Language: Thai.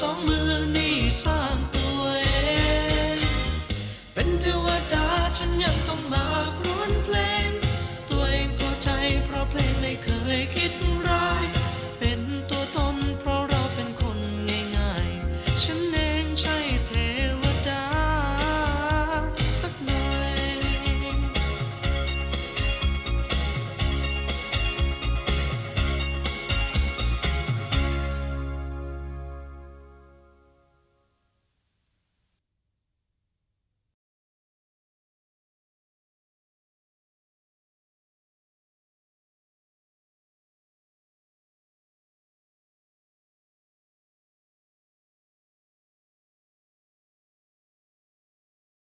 สองมือนี่สา